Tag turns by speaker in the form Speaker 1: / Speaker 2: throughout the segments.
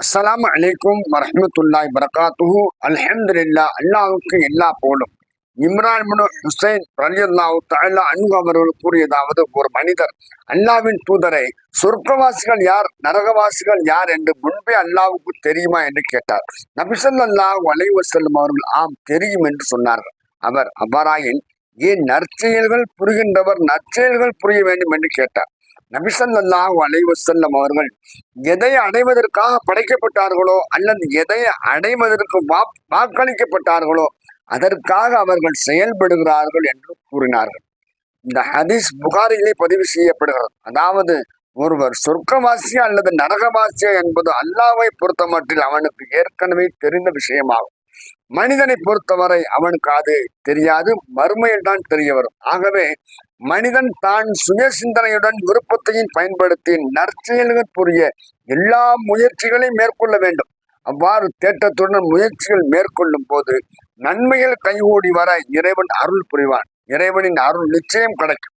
Speaker 1: அஸ்லாம் அலைக்கும் வரமத்துல்லாய் வரகாத்துஹூ அல்ஹம்துலில்லா அல்லாஹ்வுக்கு எல்லா போலும் இம்ரான் மனு ஹுசைன் ரலியல்லாஹு தஆலா அன்பு அவர்கள் கூறியதாவது ஒரு மனிதர் அல்லாவின் தூதரை சொர்க்கவாசிகள் யார் நரகவாசிகள் யார் என்று முன்பே அல்லாவுக்கு தெரியுமா என்று கேட்டார் நபி அல்லாஹ் அலைஹி அவர்கள் ஆம் தெரியும் என்று சொன்னார்கள் அவர் அவ்வாறாயின் ஏன் நற்செயல்கள் புரிகின்றவர் நற்செயல்கள் புரிய வேண்டும் என்று கேட்டார் நபி அலைவசல்லம் அவர்கள் எதை அடைவதற்காக படைக்கப்பட்டார்களோ அல்லது எதை அடைவதற்கு வா- வாக்களிக்கப்பட்டார்களோ அதற்காக அவர்கள் செயல்படுகிறார்கள் என்று கூறினார்கள். இந்த ஹதீஸ் புகாரிலே பதிவு செய்யப்படுகிறது. அதாவது ஒருவர் சொர்க்கவாசியா அல்லது நரகவாசியா என்பது அல்லாவை பொறுத்தமட்டில் அவனுக்கு ஏற்கனவே தெரிந்த விஷயமாகும். மனிதனை பொறுத்தவரை அவனுக்கு அது தெரியாது மறுமையில் தான் தெரிய வரும். ஆகவே மனிதன் தான் சுய சிந்தனையுடன் விருப்பத்தையும் பயன்படுத்தி நற்செயல்கள் புரிய எல்லா முயற்சிகளையும் மேற்கொள்ள வேண்டும். அவ்வாறு தேட்டத்துடன் முயற்சிகள் மேற்கொள்ளும் போது நன்மைகள் கைகூடி வர இறைவன் அருள் புரிவான். இறைவனின் அருள் நிச்சயம் கிடைக்கும்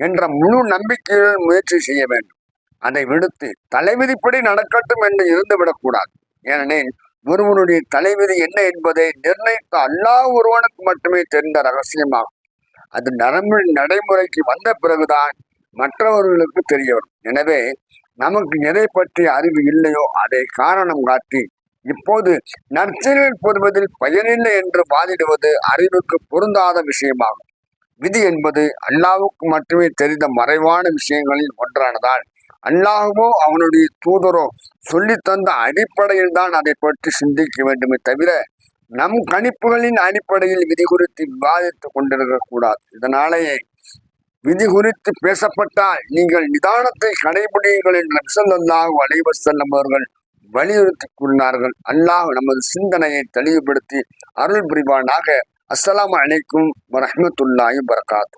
Speaker 1: என்ற முழு நம்பிக்கையுடன் முயற்சி செய்ய வேண்டும். அதை விடுத்து தலைவிதிப்படி நடக்கட்டும் என்று இருந்துவிடக்கூடாது. ஏனெனில் ஒருவனுடைய தலைவிதி என்ன என்பதை நிர்ணயித்த அல்லாஹ் ஒருவனுக்கு மட்டுமே தெரிந்த ரகசியமாகும். அது நடைமுறை நடைமுறைக்கு வந்த பிறகுதான் மற்றவர்களுக்கு தெரிய வரும். எனவே நமக்கு எதை பற்றி அறிவு இல்லையோ அதை காரணம் காட்டி இப்போது நற்செயல் பெறுவதில் பயனில்லை என்று வாதிடுவது அறிவுக்கு பொருந்தாத விஷயமாகும். விதி என்பது அல்லாவுக்கு மட்டுமே தெரிந்த மறைவான விஷயங்களில் ஒன்றானதால் அல்லாஹுவோ அவனுடைய தூதரோ சொல்லி தந்த அடிப்படையில் தான் அதை பற்றி சிந்திக்க வேண்டுமே தவிர நம் கணிப்புகளின் அடிப்படையில் விதி குறித்து விவாதித்துக் கொண்டிருக்க கூடாது இதனாலேயே விதி குறித்து பேசப்பட்டால் நீங்கள் நிதானத்தை கடைபிடியுங்கள் என்று நபிசல்லாஹு அலைவசல்லம் அவர்கள் வலியுறுத்தி கூறினார்கள். அல்லாஹ் நமது சிந்தனையை தெளிவுபடுத்தி அருள் புரிவானாக. அஸ்ஸலாமு அலைக்கும் வரஹ்மத்துல்லாஹி வரகாத்து